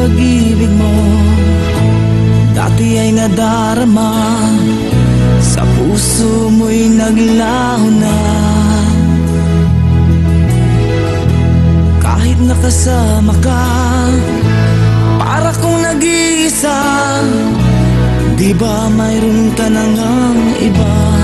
pag-ibig mo Dati ay nadarama Sa puso mo'y naglaho na Kahit nakasama ka Para kong nag-iisa Di ba mayroon ka na ngang iba?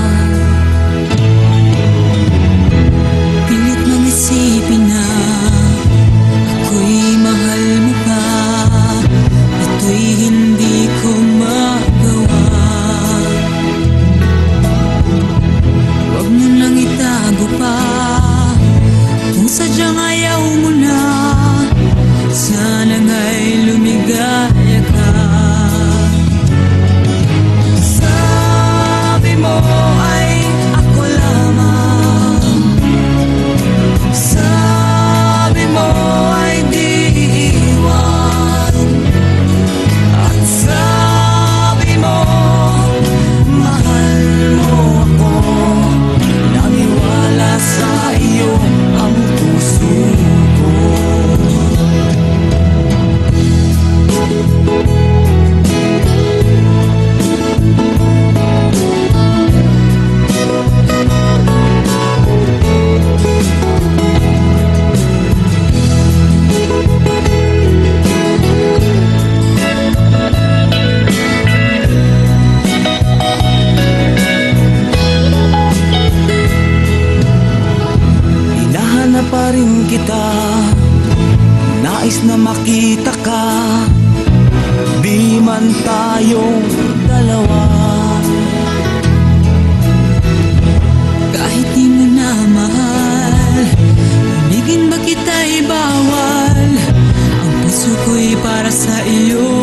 pa rin kita. Nais na makita ka. Di man tayong dalawa. Kahit di mo na mahal Umigin ba kita'y bawal? Ang puso ko'y para sa iyo.